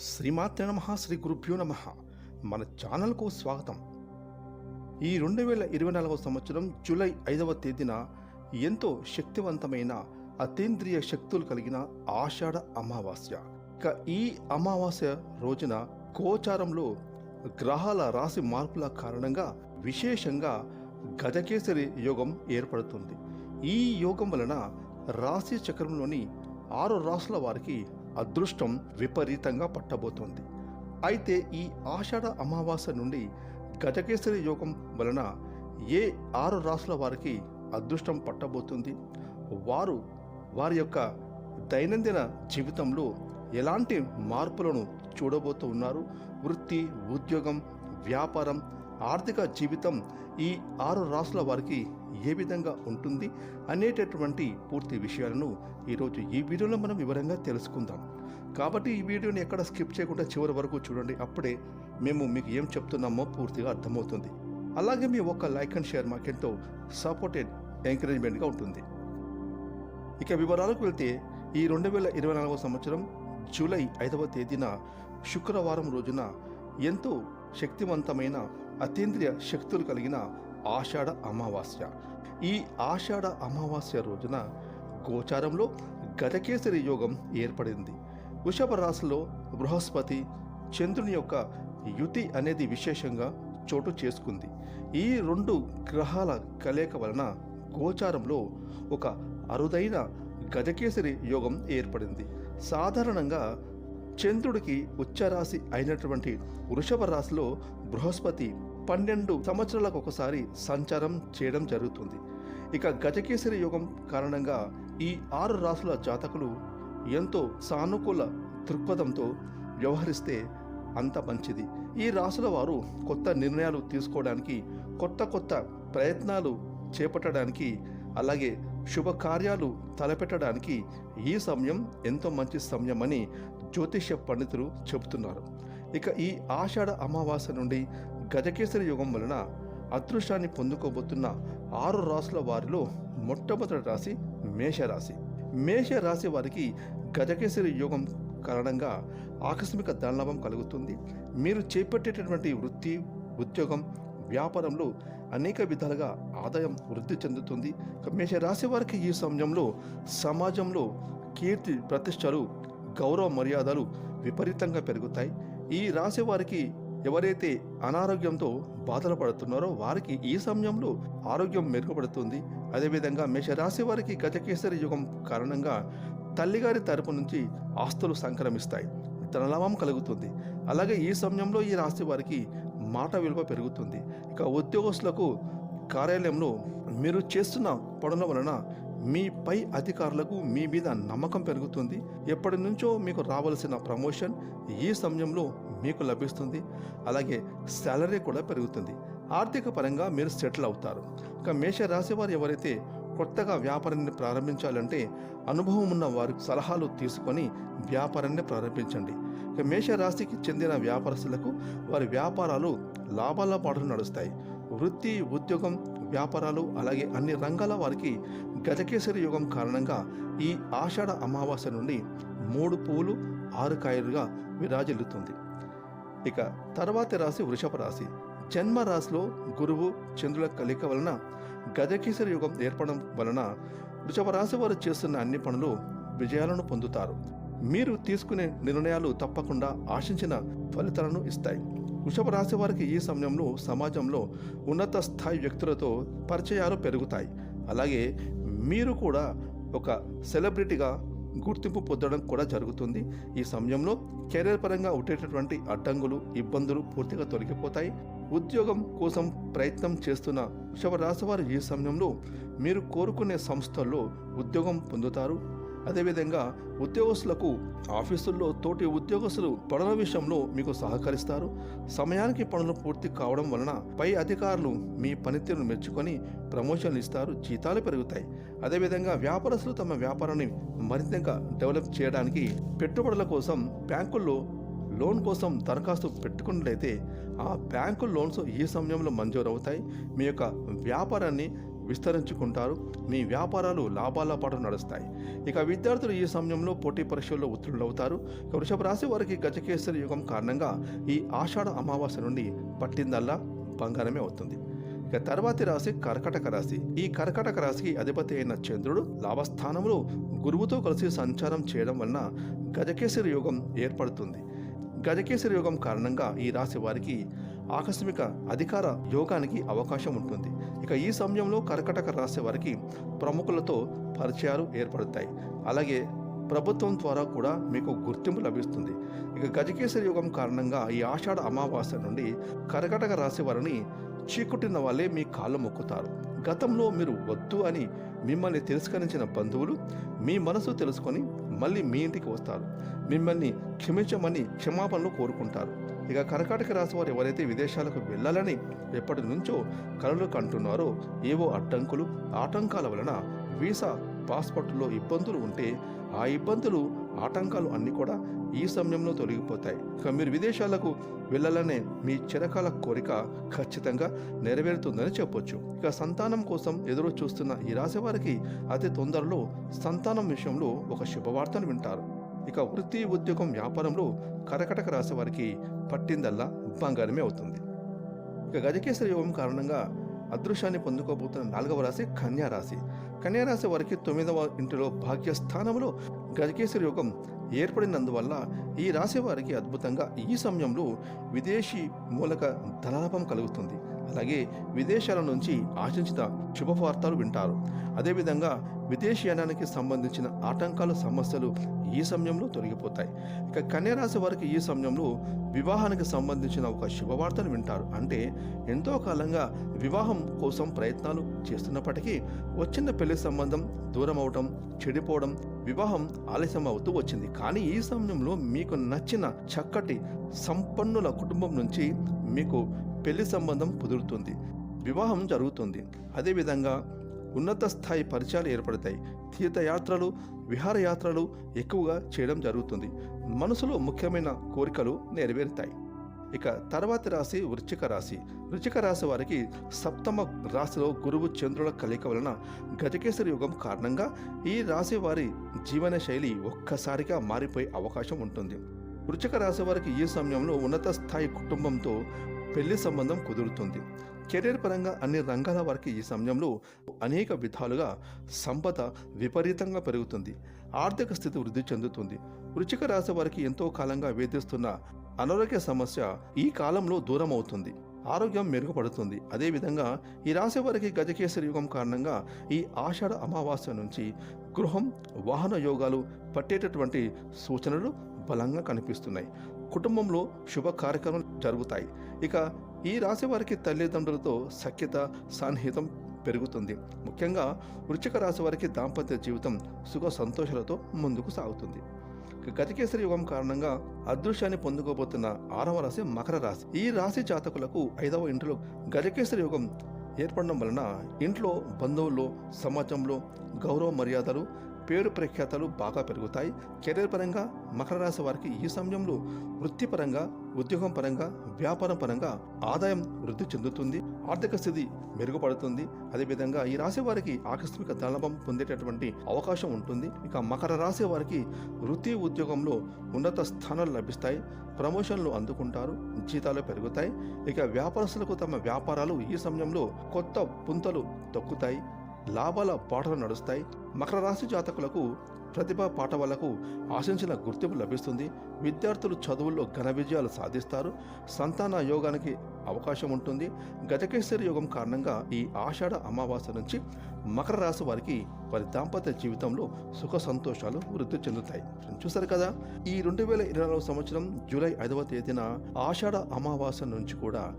శ్రీమాత్ర నమ శ్రీ గురుభ్యో నమ. మన ఛానల్కు స్వాగతం. ఈ రెండు వేల ఇరవై నాలుగవ సంవత్సరం జూలై ఐదవ తేదీన ఎంతో శక్తివంతమైన అతీంద్రియ శక్తులు కలిగిన ఆషాఢ అమావాస్య. ఇక ఈ అమావాస్య రోజున గోచారంలో గ్రహాల రాశి మార్పుల కారణంగా విశేషంగా గజకేసరి యోగం ఏర్పడుతుంది. ఈ యోగం వలన రాశి చక్రంలోని ఆరు రాసుల వారికి అదృష్టం విపరీతంగా పట్టబోతోంది. అయితే ఈ ఆషాఢ అమావాస్య నుండి గజకేసరి యోగం వలన ఏ ఆరు రాసుల వారికి అదృష్టం పట్టబోతుంది? వారు వారి యొక్క దైనందిన జీవితంలో ఎలాంటి మార్పులను చూడబోతూ ఉన్నారు వృత్తి ఉద్యోగం వ్యాపారం ఆర్థిక జీవితం ఈ ఆరు రాసుల వారికి ఏ విధంగా ఉంటుంది అనేటటువంటి పూర్తి విషయాలను ఈరోజు ఈ వీడియోలో మనం వివరంగా తెలుసుకుందాం. కాబట్టి ఈ వీడియోని ఎక్కడ స్కిప్ చేయకుండా చివరి వరకు చూడండి అప్పుడే మేము మీకు ఏం చెప్తున్నామో పూర్తిగా అర్థమవుతుంది. అలాగే మీ ఒక్క లైక్ అండ్ షేర్ మాకెంతో సపోర్టెడ్ ఎంకరేజ్మెంట్గా ఉంటుంది. ఇక వివరాలకు వెళ్తే ఈ రెండు వేల ఇరవై నాలుగవ సంవత్సరం జూలై ఐదవ తేదీన శుక్రవారం రోజున ఎంతో శక్తివంతమైన అతీంద్రియ శక్తులు కలిగిన ఆషాఢ అమావాస్య. ఈ ఆషాఢ అమావాస్య రోజున గోచారంలో గజకేసరి యోగం ఏర్పడింది. వృషభ రాశిలో బృహస్పతి చంద్రుని యొక్క యుతి అనేది విశేషంగా చోటు చేసుకుంది. ఈ రెండు గ్రహాల కలయిక వలన గోచారంలో ఒక అరుదైన గజకేసరి యోగం ఏర్పడింది. సాధారణంగా చంద్రుడికి ఉచ్చరాశి అయినటువంటి వృషభ రాశిలో బృహస్పతి పన్నెండు సంవత్సరాలకు ఒకసారి సంచారం చేయడం జరుగుతుంది. ఇక గజకేసరి యోగం కారణంగా ఈ ఆరు రాసుల జాతకులు ఎంతో సానుకూల దృక్పథంతో వ్యవహరిస్తే అంత మంచిది. ఈ రాసుల వారు కొత్త నిర్ణయాలు తీసుకోవడానికి కొత్త కొత్త ప్రయత్నాలు చేపట్టడానికి అలాగే శుభకార్యాలు తలపెట్టడానికి ఈ సమయం ఎంతో మంచి సమయం అని జ్యోతిష్య పండితులు చెబుతున్నారు. ఇక ఈ ఆషాఢ అమావాస్య నుండి గజకేసరి యుగం వలన అదృష్టాన్ని పొందుకోబోతున్న ఆరు రాసుల వారిలో మొట్టమొదటి రాశి మేషరాశి. మేషరాశి వారికి గజకేసరి యోగం కారణంగా ఆకస్మిక ధనలాభం కలుగుతుంది. మీరు చేపట్టేటటువంటి వృత్తి ఉద్యోగం వ్యాపారంలో అనేక విధాలుగా ఆదాయం వృద్ధి చెందుతుంది. మేషరాశి వారికి ఈ సమయంలో సమాజంలో కీర్తి ప్రతిష్టలు గౌరవ మర్యాదలు విపరీతంగా పెరుగుతాయి. ఈ రాశి వారికి ఎవరైతే అనారోగ్యంతో బాధలు పడుతున్నారో వారికి ఈ సమయంలో ఆరోగ్యం మెరుగుపడుతుంది. అదేవిధంగా మేషరాశి వారికి గజకేసరి యుగం కారణంగా తల్లిగారి తరపు నుంచి ఆస్తులు సంక్రమిస్తాయి. ధనలాభం కలుగుతుంది. అలాగే ఈ సమయంలో ఈ రాశి వారికి మాట విలువ పెరుగుతుంది. ఇక ఉద్యోగస్తులకు కార్యాలయంలో మీరు చేస్తున్న పనుల వలన మీ పై అధికారులకు మీ మీద నమ్మకం పెరుగుతుంది. ఎప్పటి నుంచో మీకు రావాల్సిన ప్రమోషన్ ఈ సమయంలో మీకు లభిస్తుంది. అలాగే శాలరీ కూడా పెరుగుతుంది. ఆర్థిక పరంగా మీరు సెటిల్ అవుతారు. ఇక మేష రాశి వారు ఎవరైతే కొత్తగా వ్యాపారాన్ని ప్రారంభించాలంటే అనుభవం ఉన్న వారి సలహాలు తీసుకొని వ్యాపారాన్ని ప్రారంభించండి. ఇక మేషరాశికి చెందిన వ్యాపారస్తులకు వారి వ్యాపారాలు లాభాల పాటలు నడుస్తాయి. వృత్తి ఉద్యోగం వ్యాపారాలు అలాగే అన్ని రంగాల వారికి గజకేసరి యుగం కారణంగా ఈ ఆషాఢ అమావాస్య నుండి మూడు పువ్వులు ఆరు కాయలుగా విరాజిల్లుతుంది. ఇక తర్వాతి రాశి వృషభ రాశి. జన్మ రాశిలో గురువు చంద్రుల కలిక వలన గజకేసరి యుగం ఏర్పడడం వలన వృషభ రాశి వారు చేస్తున్న అన్ని పనులు విజయాలను పొందుతారు. మీరు తీసుకునే నిర్ణయాలు తప్పకుండా ఆశించిన ఫలితాలను ఇస్తాయి. వృషభ రాశి వారికి ఈ సమయంలో సమాజంలో ఉన్నత స్థాయి వ్యక్తులతో పరిచయాలు పెరుగుతాయి. అలాగే మీరు కూడా ఒక సెలబ్రిటీగా గుర్తింపు పొందడం కూడా జరుగుతుంది. ఈ సమయంలో కెరీర్ పరంగా ఉండేటటువంటి అడ్డంకులు ఇబ్బందులు పూర్తిగా తొలగిపోతాయి. ఉద్యోగం కోసం ప్రయత్నం చేస్తున్న వృషభ రాశి వారు ఈ సమయంలో మీరు కోరుకునే సంస్థల్లో ఉద్యోగం పొందుతారు. అదేవిధంగా ఉద్యోగస్తులకు ఆఫీసుల్లో తోటి ఉద్యోగస్తులు పనుల విషయంలో మీకు సహకరిస్తారు. సమయానికి పనులు పూర్తి కావడం వలన పై అధికారులు మీ పనితీరును మెచ్చుకొని ప్రమోషన్లు ఇస్తారు. జీతాలు పెరుగుతాయి. అదేవిధంగా వ్యాపారస్తులు తమ వ్యాపారాన్ని మరింతగా డెవలప్ చేయడానికి పెట్టుబడుల కోసం బ్యాంకుల్లో లోన్ కోసం దరఖాస్తు పెట్టుకున్నట్లయితే ఆ బ్యాంకు లోన్స్ ఈ సమయంలో మంజూరు అవుతాయి మీ యొక్క వ్యాపారాన్ని విస్తరించుకుంటారు. మీ వ్యాపారాలు లాభాల పాటు నడుస్తాయి. ఇక విద్యార్థులు ఈ సమయంలో పోటీ పరీక్షల్లో ఉత్తీర్ణులవుతారు. ఇక వృషభ రాశి వారికి గజకేసరి యుగం కారణంగా ఈ ఆషాఢ అమావాస్య నుండి పట్టిందల్లా బంగారమే అవుతుంది. ఇక తర్వాతి రాశి కర్కటక రాశి. ఈ కర్కటక రాశికి అధిపతి అయిన చంద్రుడు లాభస్థానంలో గురువుతో కలిసి సంచారం చేయడం వలన గజకేసరి యోగం ఏర్పడుతుంది. గజకేసరి యోగం కారణంగా ఈ రాశి వారికి ఆకస్మిక అధికార యోగానికి అవకాశం ఉంటుంది. ఇక ఈ సమయంలో కర్కటక రాశి వారికి ప్రముఖులతో పరిచయాలు ఏర్పడతాయి. అలాగే ప్రభుత్వం ద్వారా కూడా మీకు గుర్తింపు లభిస్తుంది. ఇక గజకేసరి యుగం కారణంగా ఈ ఆషాఢ అమావాస్య నుండి కర్కటక రాశి వారిని చీకుట్టిన వాళ్ళే మీ కాళ్ళు మొక్కుతారు. గతంలో మీరు వద్దు అని మిమ్మల్ని తిరస్కరించిన బంధువులు మీ మనసు తెలుసుకొని మళ్ళీ మీ ఇంటికి వస్తారు. మిమ్మల్ని క్షమించమని క్షమాపణలు కోరుకుంటారు. ఇక కర్కాటక రాశి వారు ఎవరైతే విదేశాలకు వెళ్ళాలని ఎప్పటి నుంచో కలలు కంటున్నారో ఏవో అడ్డంకులు ఆటంకాల వలన వీసా పాస్పోర్టులో ఇబ్బందులు ఉంటే ఆ ఇబ్బందులు ఆటంకాలు అన్నీ కూడా ఈ సమయంలో తొలగిపోతాయి. ఇక మీరు విదేశాలకు వెళ్ళాలనే మీ చిరకాల కోరిక ఖచ్చితంగా నెరవేరుతుందని చెప్పొచ్చు. ఇక సంతానం కోసం ఎదురు చూస్తున్న ఈ రాశి వారికి అతి తొందరలో సంతానం విషయంలో ఒక శుభవార్తను వింటారు. ఇక వృత్తి ఉద్యోగం వ్యాపారంలో కరకటక రాశి వారికి పట్టిందల్లా బంగారమే అవుతుంది. ఇక గజకేశ్వర యోగం కారణంగా అదృశ్యాన్ని పొందుకోబోతున్న నాలుగవ రాశి కన్యా రాశి. వారికి తొమ్మిదవ ఇంటిలో భాగ్యస్థానంలో గజకేసరి యోగం ఏర్పడినందువల్ల ఈ రాశి వారికి అద్భుతంగా ఈ సమయంలో విదేశీ మూలక ధనలాభం కలుగుతుంది. అలాగే విదేశాల నుంచి ఆశించిన శుభవార్తలు వింటారు. అదేవిధంగా విదేశీయానానికి సంబంధించిన ఆటంకాలు సమస్యలు ఈ సమయంలో తొలగిపోతాయి. ఇక కన్యరాశి వారికి ఈ సమయంలో వివాహానికి సంబంధించిన ఒక శుభవార్తను వింటారు. అంటే ఎంతో కాలంగా వివాహం కోసం ప్రయత్నాలు చేస్తున్నప్పటికీ వచ్చిన పెళ్ళి సంబంధం దూరం అవటం చెడిపోవడం వివాహం ఆలస్యం అవుతూ వచ్చింది. కానీ ఈ సమయంలో మీకు నచ్చిన చక్కటి సంపన్నుల కుటుంబం నుంచి మీకు పెళ్ళి సంబంధం కుదురుతుంది. వివాహం జరుగుతుంది. అదేవిధంగా ఉన్నత స్థాయి పరిచయాలు ఏర్పడతాయి. తీర్థయాత్రలు విహారయాత్రలు ఎక్కువగా చేయడం జరుగుతుంది. మనసులో ముఖ్యమైన కోరికలు నెరవేరుతాయి. ఇక తర్వాతి రాశి వృచ్చిక రాశి. వృచ్చిక రాశి వారికి సప్తమ రాశిలో గురువు చంద్రుల కలయిక వలన గజకేసరి యుగం కారణంగా ఈ రాశి వారి జీవన శైలి ఒక్కసారిగా మారిపోయే అవకాశం ఉంటుంది. వృచ్చిక రాశి వారికి ఈ సమయంలో ఉన్నత స్థాయి కుటుంబంతో పెళ్ళి సంబంధం కుదురుతుంది. కెరీర్ పరంగా అన్ని రంగాల వారికి ఈ సమయంలో అనేక విధాలుగా సంపద విపరీతంగా పెరుగుతుంది. ఆర్థిక స్థితి వృద్ధి చెందుతుంది. వృచ్చిక రాశి వారికి ఎంతో కాలంగా వేధిస్తున్న అనారోగ్య సమస్య ఈ కాలంలో దూరం అవుతుంది. ఆరోగ్యం మెరుగుపడుతుంది. అదేవిధంగా ఈ రాశి వారికి గజకేసరి యుగం కారణంగా ఈ ఆషాఢ అమావాస్య నుంచి గృహం వాహన యోగాలు పట్టేటటువంటి సూచనలు బలంగా కనిపిస్తున్నాయి. కుటుంబంలో శుభ కార్యక్రమాలు జరుగుతాయి. ఇక ఈ రాశి వారికి తల్లిదండ్రులతో సఖ్యత సాన్నిహితం పెరుగుతుంది. ముఖ్యంగా వృచ్చిక రాశి వారికి దాంపత్య జీవితం సుఖ సంతోషాలతో ముందుకు సాగుతుంది. గతికేసరి యుగం కారణంగా అదృశ్యాన్ని పొందుకోబోతున్న ఆరవ రాశి మకర రాశి. ఈ రాశి జాతకులకు ఐదవ ఇంటిలో గజకేసరి యుగం ఏర్పడడం వలన ఇంట్లో బంధువుల్లో సమాజంలో గౌరవ మర్యాదలు పేరు ప్రఖ్యాతలు బాగా పెరుగుతాయి. కెరీర్ పరంగా మకర రాశి వారికి ఈ సమయంలో వృత్తిపరంగా ఉద్యోగం పరంగా వ్యాపారం పరంగా ఆదాయం వృద్ధి చెందుతుంది. ఆర్థిక స్థితి మెరుగుపడుతుంది. అదేవిధంగా ఈ రాశి వారికి ఆకస్మిక ధనలాభం పొందేటటువంటి అవకాశం ఉంటుంది. ఇక మకర రాశి వారికి వృత్తి ఉద్యోగంలో ఉన్నత స్థానాలు లభిస్తాయి. ప్రమోషన్లు అందుకుంటారు. జీతాలు పెరుగుతాయి. ఇక వ్యాపారస్తులకు తమ వ్యాపారాలు ఈ సమయంలో కొత్త పుంతలు తొక్కుతాయి. లాభాల పాటలు నడుస్తాయి. మకర రాశి జాతకులకు ప్రతిభా పాఠవాలకు ఆశించిన గుర్తింపు లభిస్తుంది. విద్యార్థులు చదువుల్లో ఘన విజయాలు సాధిస్తారు. సంతాన యోగానికి అవకాశం ఉంటుంది. గజకేశ్వరి యోగం కారణంగా ఈ ఆషాఢ అమావాస్య నుంచి మకర రాశి వారికి వారి దాంపత్య జీవితంలో సుఖ సంతోషాలు వృద్ధి చెందుతాయి. చూసారు కదా? ఈ రెండు వేల ఇరవై నాలుగు సంవత్సరం జూలై ఐదవ తేదీన ఆషాఢ అమావాస్య నుంచి కూడా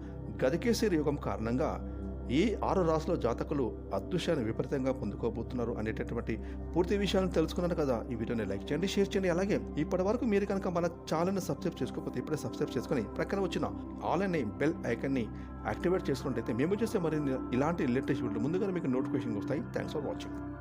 గజకేశ్వరి యోగం కారణంగా ఈ ఆరు రాసుల జాతకులు అదృశ్యాన్ని విపరీతంగా పొందుకోబోతున్నారు అనేటటువంటి పూర్తి విషయాలను తెలుసుకున్నాను కదా. ఈ వీడియోని లైక్ చేయండి షేర్ చేయండి. అలాగే ఇప్పటి వరకు మీరు కనుక మన ఛానల్ని సబ్స్క్రైబ్ చేసుకోకపోతే ఇప్పుడే సబ్స్క్రైబ్ చేసుకుని ప్రక్కన వచ్చిన ఆల్ అనే బెల్ ఐకన్ని యాక్టివేట్ చేసుకున్నట్టయితే మేము చేసే మరిన్ని ఇలాంటి లేటెస్ట్ వీడియోలు ముందుగా మీకు నోటిఫికేషన్ వస్తాయి. Thanks for watching